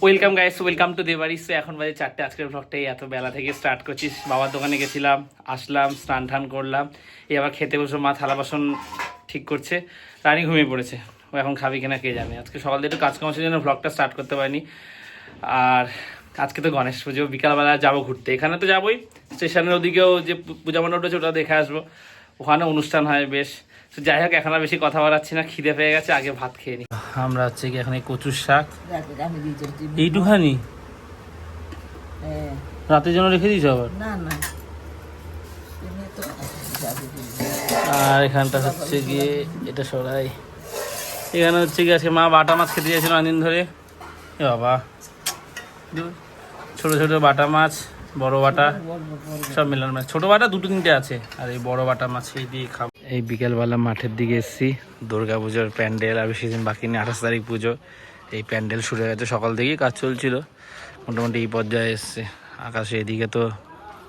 Welcome guys welcome to দেবারিস এখন বাজে চারটে। আজকের ব্লগটাই এত বেলা থেকে স্টার্ট করছি। বাবার দোকানে গেছিলাম, আসলাম, স্নান টান করলাম। এই আবার খেতে বসে মা থালা বাসন ঠিক করছে। রানী ঘুমিয়ে পড়েছে। ও এখন খাবি কিনা কে জানে। আজকে সকাল থেকে একটু কাজকর্ম ছিল জন্য ব্লগটা স্টার্ট করতে পারিনি। আর আজকে তো গণেশ পুজো। বিকালবেলা যাব ঘুরতে। এখানে তো যাবোই। স্টেশনের ওদিকেও যে পূজা মণ্ডপ আছে, ওটা দেখে আসব। ওখানে অনুষ্ঠান হয় বেশ। তো যাই হোক এখন আর বেশি কথা বাড়াচ্ছি না খিদে পেয়ে গেছে আগে ভাত খেয়ে নিই আমরা হচ্ছে কি এখানে কচুর শাক। রাতে আমি দিয়েছি এইটুখানি? হ্যাঁ। রাতের জন্য রেখে দিয়েছ আবার? না না। আর এখানটা হচ্ছে গিয়ে এটা সরাই। এখানে হচ্ছে গিয়ে আজকে মা বাটা মাছ খেতে চাইছিল অনেকদিন ধরে। এ বাবা। ছোট ছোট বাটা মাছ বড় বাটা সব মিলানো মাছ। ছোট বাটা দুটো তিনটে আছে আর এই বড় বাটা মাছ এই দিয়ে খাব। এই বিকেলবেলা মাঠের দিকে এসেছি। দুর্গা পুজোর প্যান্ডেল আর বেশি দিন বাকি নেই, আঠাশ তারিখ পুজো। এই প্যান্ডেল শুরু হয়ে গেছে, সকাল থেকেই কাজ চলছিল। মোটামুটি এই পর্যায়ে এসছে। আকাশে এদিকে তো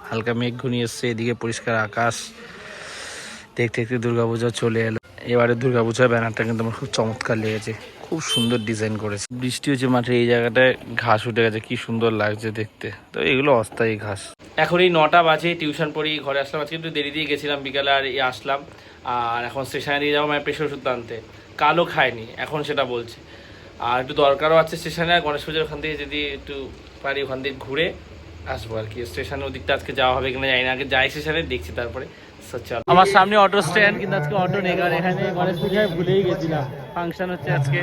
হালকা মেঘ ঘনিয়ে এসছে, এদিকে পরিষ্কার আকাশ। দেখতে দেখতে দুর্গাপূজা চলে এলো। এবারে দুর্গাপূজার ব্যানারটা কিন্তু আমার খুব চমৎকার লেগেছে। খুব সুন্দর ডিজাইন করেছে। বৃষ্টি হচ্ছে মাঠে, এই জায়গাটায় ঘাস উঠে গেছে, কি সুন্দর লাগছে দেখতে। তো এগুলো অস্থায়ী ঘাস। এখন এই নটা বাজে টিউশন পড়ি, ঘরে আসলাম। আজকে একটু দেরি দিয়ে গেছিলাম, বিকালে আর আসলাম। আর এখন স্টেশনে দিয়ে যাব, মায়ের প্রেশার ওষুধ আনতে। কালো খায়নি এখন সেটা বলছে। আর একটু দরকারও আছে স্টেশনে, গণেশ পুজোর ওখান থেকে যদি একটু পারি ওখান থেকে ঘুরে। আসব আর কি। স্টেশনের ওদিকটা আজকে যাওয়া হবে কিনা জানি না। আগে যাই স্টেশনে দেখছি তারপরে। চলো। আমার সামনে অটো স্ট্যান্ড কিন্তু আজকে অটো নেই কারণ এখানে গণেশ পুজোয় ভুলেই গেছিলাম। ফাংশন হচ্ছে আজকে।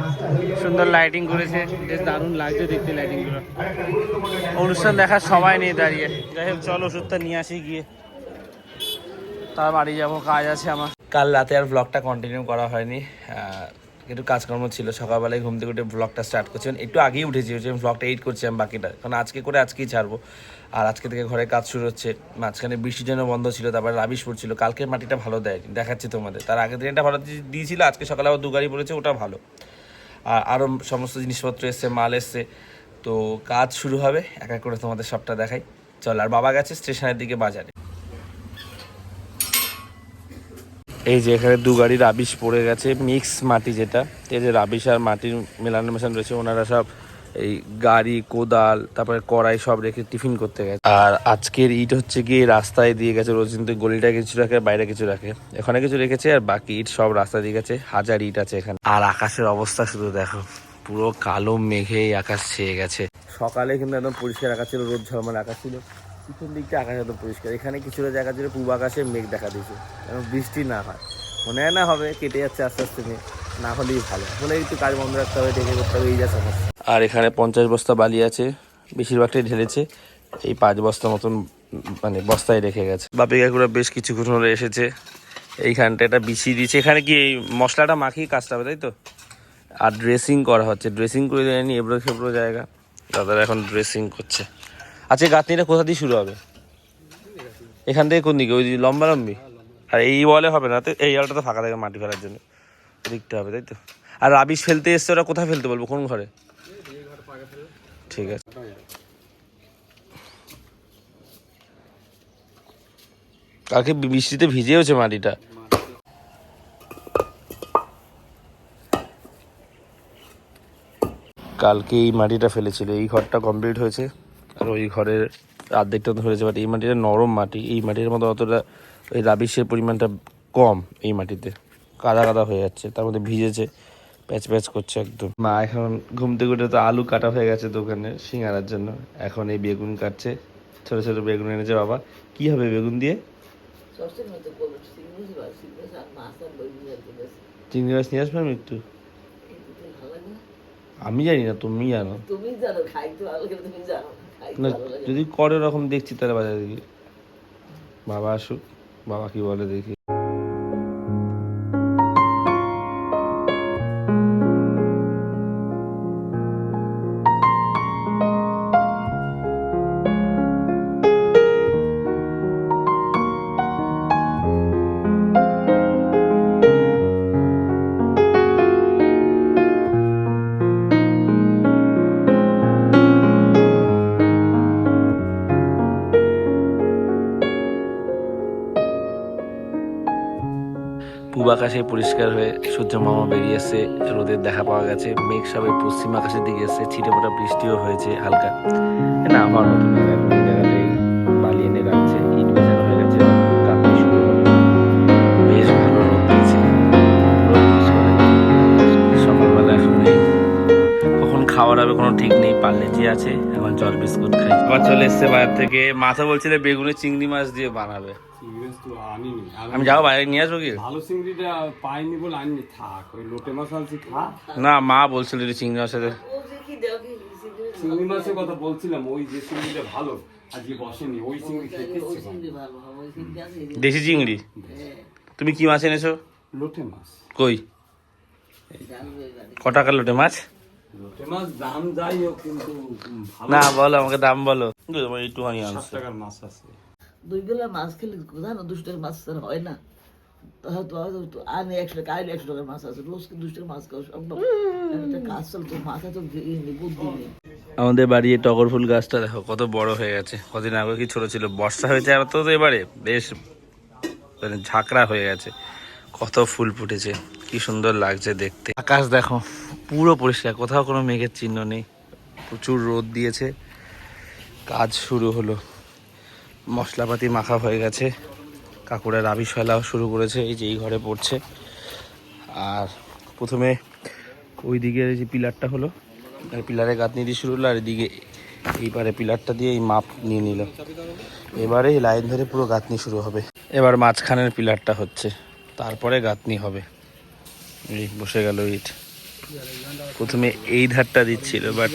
সুন্দর লাইটিং করেছে। বেশ দারুণ লাগছে দেখতে লাইটিংগুলো। অনুষ্ঠান দেখার সময় নেই দাঁড়িয়ে। যাই হোক চলো ওষুধটা নিয়ে আসি গিয়ে। তার বাড়ি যাব কাজ আছে আমার। কাল রাতে আর ব্লগটা কন্টিনিউ করা হয়নি। একটু কাজকর্ম ছিল, সকালবেলায় ঘুম থেকে উঠে ব্লগটা স্টার্ট করছি। একটু আগেই উঠেছি যে ব্লগটা এইট করছি আমি বাকিটা। কারণ আজকে করে আজকেই ছাড়বো। আর আজকে থেকে ঘরে কাজ শুরু হচ্ছে। মাঝখানে বৃষ্টির জন্য বন্ধ ছিল, তারপরে রাবিশ পড়ছিল কালকের মাটিটা ভালো দেয় দেখাচ্ছি তোমাদের। তার আগের দিনটা ভালো দিয়েছিল, আজকে সকালে আবার দু গাড়ি পড়েছে, ওটা ভালো। আর আরও সমস্ত জিনিসপত্র এসছে, মাল এসছে। তো কাজ শুরু হবে, এক এক করে তোমাদের সবটা দেখাই। চল, আর বাবা গেছে স্টেশনের দিকে বাজারে। এই যে এখানে দু গাড়ি রাবিশ পড়ে গেছে, মিক্স মাটি যেটা। এই যে রাবিশ আর মাটির মেলানো মেশানো রয়েছে, ওনারা সব এই গাড়ি, কোদাল, তারপরে কড়াই সব রেখে টিফিন করতে গেছে। আর আজকের ইট হচ্ছে গিয়ে রাস্তায় দিয়ে গেছে, রোজ কিন্তু গলিটা কিছু রাখে, বাইরে কিছু রাখে। এখানে কিছু রেখেছে আর বাকি ইট সব রাস্তায় দিয়ে গেছে, হাজার ইট আছে এখানে। আর আকাশের অবস্থা শুধু দেখো, পুরো কালো মেঘে আকাশ ছেয়ে গেছে। সকালে কিন্তু একদম পরিষ্কার আকাশ ছিল, রোদ ঝলমল আকাশ ছিল। পিছন দিকটা আকাশ একদম পরিষ্কার। এখানে কিছুটা জায়গা ছিল পূর্ব আকাশে মেঘ দেখা দিয়েছে। যেন বৃষ্টি না হয়। মনে হয় না হবে, কেটে যাচ্ছে আস্তে আস্তে মেঘ। না হলেই ভালো। হলে একটু কাজ বন্ধ রাখতে হবে দেখে করতে হবে, এই যা সমস্যা। আর এখানে পঞ্চাশ বস্তা বালি আছে, বেশিরভাগটাই ঢেলেছে। এই পাঁচ বস্তা মতন মানে বস্তায় রেখে গেছে। বাপি কাকুরা বেশ কিছুক্ষণ হলে এসেছে। এইখানটা এটা বিছিয়ে দিয়েছে। এখানে কি এই মশলাটা মাখিয়ে কাজটা হবে, তাই তো? আর ড্রেসিং করা হচ্ছে। ড্রেসিং করে দেয়নি এবড়ো খেবড়ো জায়গা। দাদারা এখন ড্রেসিং করছে। আচ্ছা গাঁথনিটা কোথা দিয়ে শুরু হবে? এখান থেকে কোন দিকে? ওই লম্বা লম্বি? আর, এই ওয়ালে হবে না তো? এই ওয়ালটা তো ফাঁকা থাকে মাটি ফেলার জন্য। দেখতে হবে, তাই তো? আর রাবিশ ফেলতে এসছে, ওরা কোথায় ফেলতে বলব? কোন ঘরে? ঠিক আছে। কালকে বৃষ্টিতে ভিজেওছে মাটিটা। কালকে এই মাটিটা ফেলেছিল। এই ঘরটা কমপ্লিট হয়েছে। আর ওই ঘরের অর্ধেকটা তো হয়েছে বাট এই মাটিটা নরম মাটি এই মাটির মতো অতটা ওই রাবিশের পরিমাণটা কম এই মাটিতে কাদা কাদা হয়ে যাচ্ছে তার মধ্যে ভিজেছে প্যাচ প্যাচ করছে একদম। মা এখন ঘুম থেকে উঠে তো আলু কাটা হয়ে গেছে দোকানে সিঙ্গারার জন্য এখন এই বেগুন কাটছে ছোট ছোট বেগুন এনেছে বাবা কি হবে বেগুন দিয়ে? চিংড়ি মাছ নিয়ে আসবে আমি একটু? আমি জানি না তুমি জানো। তুমি জানো খাইতে ভালো লাগে তুমি জানো। না যদি করে ওরকম দেখছি তাহলে বাজারে গিয়ে। বাবা আসুক বাবা কি বলে দেখি। পূব আকাশে পরিষ্কার হয়ে সূর্য মামা বেরিয়েছে রোদের দেখা পাওয়া গেছে। মেঘ সবাই পশ্চিম আকাশের দিকে এসছে ছিটে ফোটা বৃষ্টিও হয়েছে হালকা। না, আমার মতো না এখন এই জায়গাটায় বালি এনে রাখছে, ইট বেচানো গেছে কাঁপতে শুরু বেশ ভালো রোদ দিয়েছে। রোদ পরিষ্কার গেছে। সকালবেলা এখন কখন কোনো ঠিক নেই পারলে যে আছে, এখন জল বিস্কুট খাই। আবার চলে এসছে বাইরে থেকে। মাথা বলছিল বেগুনে চিংড়ি মাছ দিয়ে বানাবে। আনিনি। আমি যাও বাইরে নিয়ে আসব কি? ভালো চিংড়িটা পাইনি বলে আনিনি। থাক ওই লোটে মাছ আনছি খা না মা বলছিল যে চিংড়ি মাছের ও যে কি দেও কি চিংড়ি মাছের কথা বলছিলাম ওই যে চিংড়িটা ভালো আজকে বসেনি ওই চিংড়ি খেতে ওই ইচ্ছে করে। চিংড়ি ভালো হবে ওই চিংড়ি আছে এই যে- দেশি চিংড়ি? হ্যাঁ, তুমি কি মাছ এনেছো? লোটে মাছ। কই? ক টাকা লোটে মাছ? না বলো আমাকে দাম বলো। তোমার একটুখানি সাত টাকার মাছ আছে। দুই বেলা মাছ খেলে জানো দুশো টাকার মাছ ছাড়া হয় না। হয়তো একশো টাকা, আইলে একশো টাকার মাছ আছে। রোজ দুশো টাকার মাছ খাওয়া সম্ভব কাজ চলতো মাথা তো বুদ্ধি নেই। আমাদের বাড়ি এই টগর ফুল গাছটা দেখো, কত বড় হয়ে গেছে। কদিন আগে কি ছোট ছিল, বর্ষা হয়েছে আর তো এবারে বেশ মানে ঝাঁকড়া হয়ে গেছে। কত ফুল ফুটেছে, কি সুন্দর লাগছে দেখতে। আকাশ দেখো, পুরো পরিষ্কার, কোথাও কোনো মেঘের চিহ্ন নেই। প্রচুর রোদ দিয়েছে। কাজ শুরু হলো। মশলাপাতি মাখা হয়ে গেছে। কাকুরা রাবি ফেলাও শুরু করেছে, এই যে এই ঘরে পড়ছে। আর প্রথমে ওই দিকের যে পিলারটা হলো পিলারে গাঁথনি দিয়ে শুরু হলো, আর এদিকে এইবারে পিলারটা দিয়ে এই মাপ নিয়ে নিল। এবারে এই লাইন ধরে পুরো গাঁথনি শুরু হবে। এবার মাঝখানের পিলারটা হচ্ছে, তারপরে গাঁথনি হবে। এই বসে গেল ইট। প্রথমে এই ধারটা দিচ্ছিল, বাট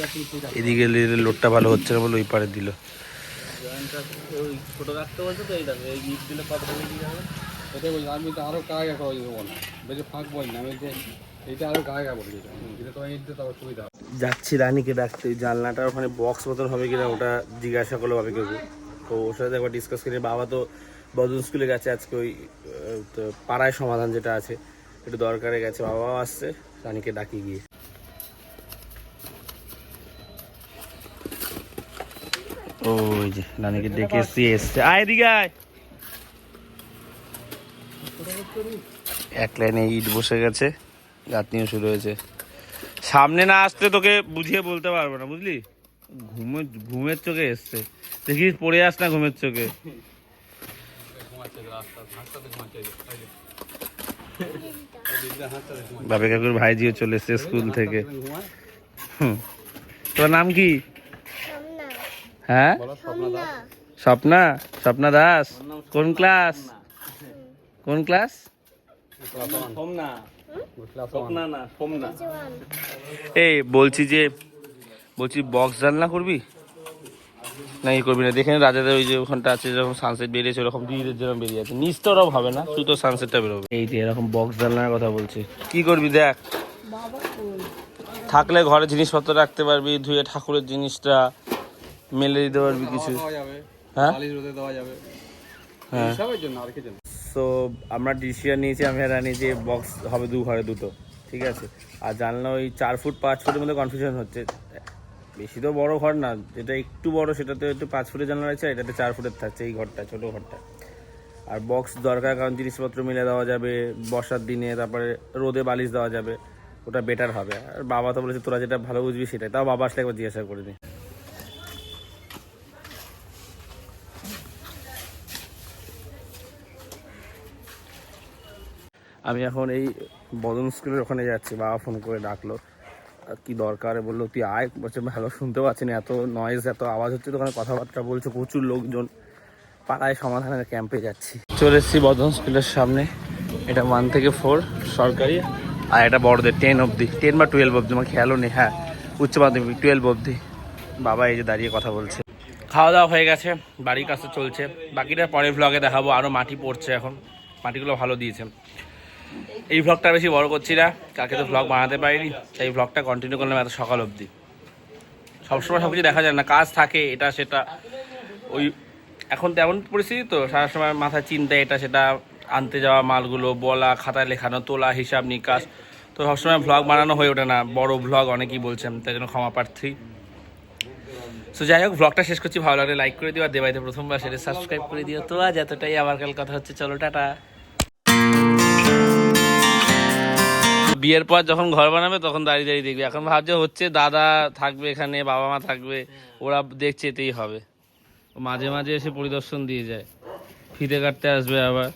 এদিকে লোডটা ভালো হচ্ছে না বলে ওই পারে দিল। ছোট রাখতে বলছে তো এইটা এই ইট দিলে কত ওটাই বলছি আমি তো আরও কাজ করা যাব না। বেশি ফাঁক বল না। আমি যে এইটা আরও গায়ে গায়ে বলি এটা তো ইট দিতে আবার সুবিধা যাচ্ছি রানীকে ডাকতে ওই জানলাটার ওখানে বক্স মতন হবে কিনা ওটা জিজ্ঞাসা করল ভাবে কেউ তো ওর সাথে একবার ডিসকাস করে। বাবা তো বদন স্কুলে গেছে আজকে ওই তো পাড়ায় সমাধান যেটা আছে একটু দরকারে গেছে। বাবাও আসছে রানীকে ডাকি গিয়ে। ওই যে রানীকে ডেকে এসছি এসছে। আয় এদিকে আয়। এক লাইনে ইট বসে গেছে গাঁথনিও শুরু হয়েছে। সামনে না আসতে তোকে বুঝিয়ে বলতে পারব না বুঝলি? ঘুমে ঘুমের চোখে এসছে। দেখিস পড়ে আস না ঘুমের চোখে। বাপে কাকুর ভাইজিও চলে এসছে স্কুল থেকে। তোর নাম কি? হ্যাঁ? স্বপ্না স্বপ্না? দাস? কোন ক্লাস? কোন ক্লাস? এই বলছি যে বলছি বক্স জানলা করবি? না ই করবি না? দেখে নে রাজাদের ওই যে ওখানটা আছে যখন সানসেট বেরিয়েছে ওরকম দিদিদের যেরকম বেরিয়ে আছে। নিচ তো ওরকম হবে না শুধু তো সানসেটটা বেরোবে। এই যে এরকম বক্স জানলার কথা বলছি। কি করবি দেখ? থাকলে ঘরে জিনিসপত্র রাখতে পারবি ধুয়ে ঠাকুরের জিনিসটা মেলে দিতে পারবি কিছু। হ্যাঁ? হ্যাঁ। সো আমরা ডিসিশন নিয়েছি আমি আর রানি যে বক্স হবে দু ঘরে দুটো ঠিক আছে? আর জানলা ওই চার ফুট পাঁচ ফুটের মধ্যে কনফিউশন হচ্ছে। বেশি তো বড় ঘর না যেটা একটু বড় সেটাতে একটু পাঁচ ফুটের জানলা আছে এটাতে চার ফুটের থাকছে এই ঘরটা ছোট ঘরটা। আর বক্স দরকার কারণ জিনিসপত্র মিলে দেওয়া যাবে বর্ষার দিনে তারপরে রোদে বালিশ দেওয়া যাবে ওটা বেটার হবে। আর বাবা তো বলেছে তোরা যেটা ভালো বুঝবি সেটাই। তাও বাবা আসলে একবার জিজ্ঞাসা করে নি। আমি এখন এই বদন স্কুলের ওখানে যাচ্ছি, বাবা ফোন করে ডাকলো। আর কি দরকার? বলল, তুই আয়। বলছে ভালো শুনতে পাচ্ছি না। এত নয়েজ এত আওয়াজ হচ্ছে তো ওখানে কথাবার্তা বলছে, প্রচুর লোকজন। পাড়ায় সমাধানের ক্যাম্পে যাচ্ছি। চলে এসেছি বদন স্কুলের সামনে। এটা ওয়ান থেকে ফোর সরকারি। আর এটা বড়দের টেন অবধি। টেন বা টুয়েলভ অবধি, আমার খেয়ালও নেই। হ্যাঁ উচ্চ মাধ্যমিক টুয়েলভ অবধি। বাবা এই যে দাঁড়িয়ে কথা বলছে। খাওয়া দাওয়া হয়ে গেছে, বাড়ির কাছে চলছে। বাকিটা পরের ব্লগে দেখাবো। আরও মাটি পড়ছে এখন। মাটিগুলো ভালো দিয়েছে। এই ভ্লগটা বেশি বড় করছি না কালকে তো ভ্লগ বানাতে পারিনি, তাই ভ্লগটা কন্টিনিউ করলাম এত সকাল অবধি। সবসময় সব কিছু দেখা যায় না, কাজ থাকে, এটা সেটা, ওই এখন তেমন পরিস্থিতি তো, সারা সময় মাথায় চিন্তা এটা সেটা আনতে যাওয়া, মালগুলো বলা, খাতায় লেখানো, তোলা, হিসাব নিকাশ, তো সবসময় ভ্লগ বানানো হয়ে ওঠে না, বড় ভ্লগ অনেকেই বলছেন, তাই জন্য ক্ষমা প্রার্থী। সো যাই হোক ভ্লগটা শেষ করছি, ভালো লাগলে লাইক করে দিও, আর দেবাইতে প্রথমবার সেটা সাবস্ক্রাইব করে দিও। তো আজ এতটাই, আবার কাল কথা হচ্ছে, চলো, টাটা। বিয়ের পর যখন ঘর বানাবে তখন দাঁড়িয়ে দাঁড়িয়ে দেখবে। এখন ভাবছে হচ্ছে দাদা থাকবে এখানে বাবা মা থাকবে ওরা দেখছে এতেই হবে। মাঝে মাঝে এসে পরিদর্শন দিয়ে যায়। ফিতে কাটতে আসবে আবার।